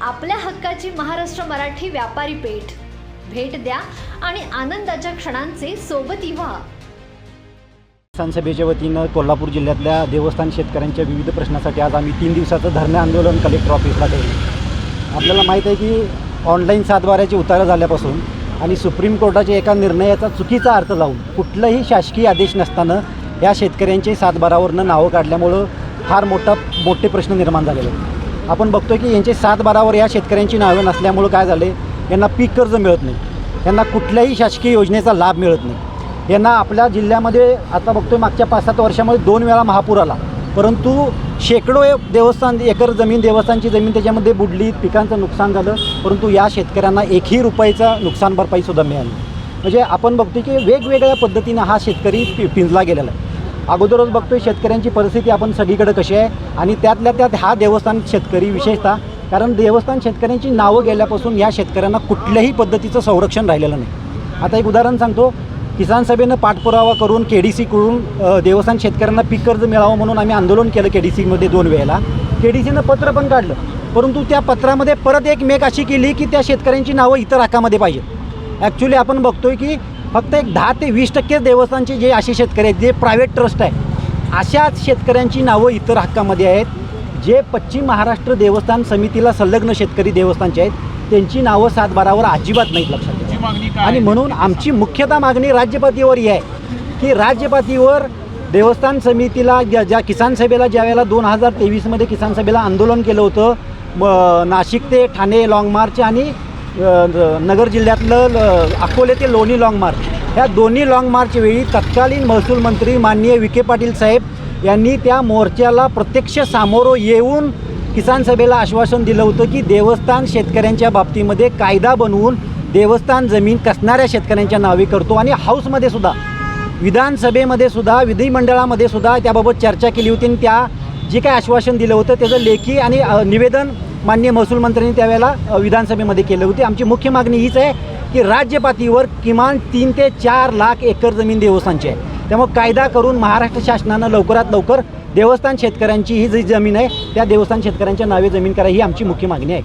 आपल्या हक्काची महाराष्ट्र मराठी व्यापारी पेठ. भेट द्या आणि आनंदाच्या क्षणांचे सोबती व्हा किसान सभेच्या वतीनं कोल्हापूर जिल्ह्यातल्या देवस्थान शेतकऱ्यांच्या विविध प्रश्नासाठी आज आम्ही तीन दिवसाचं धरणे आंदोलन कलेक्टर ऑफिसला केलं. आपल्याला माहीत आहे की ऑनलाईन सातबाऱ्याची उतारं झाल्यापासून आणि सुप्रीम कोर्टाच्या एका निर्णयाचा चुकीचा अर्थ लावून कुठलाही शासकीय आदेश नसताना या शेतकऱ्यांचे सातबारावरनं नावं काढल्यामुळं फार मोठा मोठे प्रश्न निर्माण झालेले आहेत. आपण बघतो की यांचे सातबारावर या शेतकऱ्यांची नावे नसल्यामुळं काय झाले यांना पीक कर्ज मिळत नाही. यांना कुठल्याही शासकीय योजनेचा लाभ मिळत नाही. यांना आपल्या जिल्ह्यामध्ये आता बघतो आहे मागच्या पाच सात वर्षामध्ये दोन वेळा महापूर आला. परंतु शेकडो देवस्थान एकर जमीन देवस्थानची जमीन त्याच्यामध्ये बुडली पिकांचं नुकसान झालं. परंतु या शेतकऱ्यांना एकही रुपयाचा नुकसान भरपाईसुद्धा मिळाली म्हणजे आपण बघतोय की वेगवेगळ्या पद्धतीनं हा शेतकरी पि पिंजला गेलेला आहे. अगोदरच बघतोय शेतकऱ्यांची परिस्थिती आपण सगळीकडे कशी आहे आणि त्यातल्या त्यात हा देवस्थान शेतकरी विशेषतः कारण देवस्थान शेतकऱ्यांची नावं गेल्यापासून या शेतकऱ्यांना कुठल्याही पद्धतीचं संरक्षण राहिलेलं नाही. आता एक उदाहरण सांगतो किसान सभेनं पाठपुरावा करून के डी सीकडून कडून देवस्थान शेतकऱ्यांना पीक कर्ज मिळावं म्हणून आम्ही आंदोलन केलं के डी सीमध्ये दोन वेळेला. के डी सीनं पत्र पण काढलं परंतु त्या पत्रामध्ये परत एक मेक अशी केली की त्या शेतकऱ्यांची नावं इतर हक्कामध्ये पाहिजेत. ॲक्च्युली आपण बघतोय की फक्त एक दहा ते वीस टक्के देवस्थानचे जे असे शेतकरी आहेत जे प्रायव्हेट ट्रस्ट आहे अशाच शेतकऱ्यांची नावं इतर हक्कामध्ये आहेत जे पश्चिम महाराष्ट्र देवस्थान समितीला संलग्न शेतकरी देवस्थानचे आहेत त्यांची नावं सातबारावर अजिबात नाहीत लक्षात आणि? म्हणून आमची मुख्यतः मागणी राज्यपातीवर ही आहे की राज्यपातीवर देवस्थान समितीला ज्या ज्या किसान सभेला ज्या वेळेला दोन हजार तेवीसमध्ये किसान सभेला आंदोलन केलं होतं म- नाशिक ते ठाणे लाँग मार्च आणि नगर जिल्ह्यातलं ल- अकोले ते लोणी लाँग मार्च ह्या दोन्ही लाँग मार्चवेळी तत्कालीन महसूल मंत्री माननीय विखे पाटील साहेब यांनी त्या मोर्चाला प्रत्यक्ष सामोरं येऊन किसान सभेला आश्वासन दिलं होतं की देवस्थान शेतकऱ्यांच्या बाबतीमध्ये कायदा बनवून देवस्थान जमीन कसणाऱ्या शेतकऱ्यांच्या नावे करतो आणि हाऊसमध्ये सुद्धा विधानसभेमध्ये सुद्धा विधिमंडळामध्ये सुद्धा त्याबाबत चर्चा केली होती आणि त्या जे काय आश्वासन दिलं होतं त्याचं लेखी आणि निवेदन माननीय महसूल मंत्र्यांनी त्यावेळेला विधानसभेमध्ये केले होते. आमची मुख्य मागणी हीच आहे की राज्यपातीवर किमान तीन ते चार लाख एकर जमीन देवस्थानची आहे. त्यामुळे कायदा करून महाराष्ट्र शासनानं लवकरात लवकर देवस्थान शेतकऱ्यांची ही जी जमीन आहे त्या देवस्थान शेतकऱ्यांच्या नावे जमीन करा ही आमची मुख्य मागणी आहे.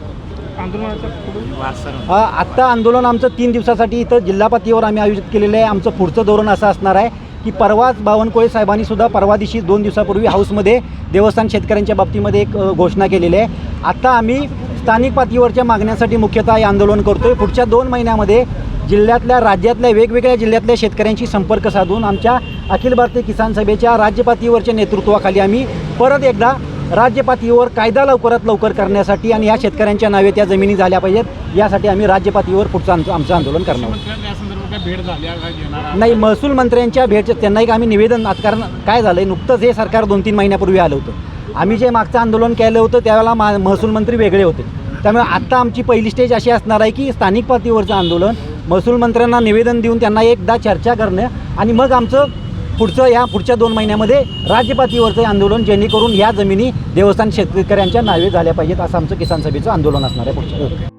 आत्ता आंदोलन आमचं तीन दिवसासाठी इथं जिल्हा पातळीवर आम्ही आयोजित केलेलं आहे. आमचं पुढचं धोरण असं असणार आहे की परवाच बावनकुळे साहेबांनी सुद्धा परवा दिवशी दोन दिवसापूर्वी हाऊसमध्ये देवस्थान शेतकऱ्यांच्या बाबतीमध्ये एक घोषणा केलेली आहे. आत्ता आम्ही स्थानिक पातळीवरच्या मागण्यांसाठी मुख्यतः हे आंदोलन करतो आहे पुढच्या दोन महिन्यामध्ये जिल्ह्यातल्या राज्यातल्या वेगवेगळ्या जिल्ह्यातल्या शेतकऱ्यांशी संपर्क साधून आमच्या अखिल भारतीय किसान सभेच्या राज्यपातळीवरच्या नेतृत्वाखाली आम्ही परत एकदा राज्यपातळीवर कायदा लवकरात लवकर करण्यासाठी आणि या शेतकऱ्यांच्या नावे त्या जमिनी झाल्या पाहिजेत यासाठी आम्ही राज्यपातळीवर पुढचं आमचं आमचं आंदोलन करणार काय भेट झाल्या काय घेणार नाही महसूल मंत्र्यांच्या भेटच्या त्यांना एक आम्ही निवेदन आज कारण काय झालं आहे नुकतंच हे सरकार दोन तीन महिन्यापूर्वी आलं होतं. आम्ही जे मागचं आंदोलन केलं होतं त्यावेळेला मा महसूल मंत्री वेगळे होते. त्यामुळे आत्ता आमची पहिली स्टेज अशी असणार आहे की स्थानिक पातळीवरचं आंदोलन महसूल मंत्र्यांना निवेदन देऊन त्यांना एकदा चर्चा करणं आणि मग आमचं पुढचं या पुढच्या दोन महिन्यामध्ये राज्यपातळीवरचं आंदोलन जेणेकरून या जमिनी देवस्थान शेतकऱ्यांच्या नावे झाल्या पाहिजेत असं आमचं किसान सभेचं आंदोलन असणार आहे पुढच्या